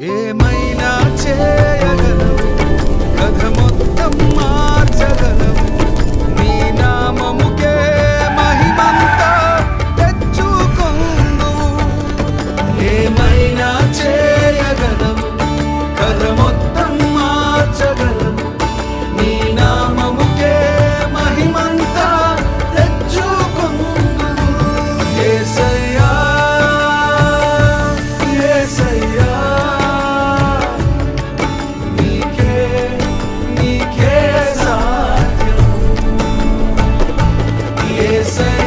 ఏమైనా చే say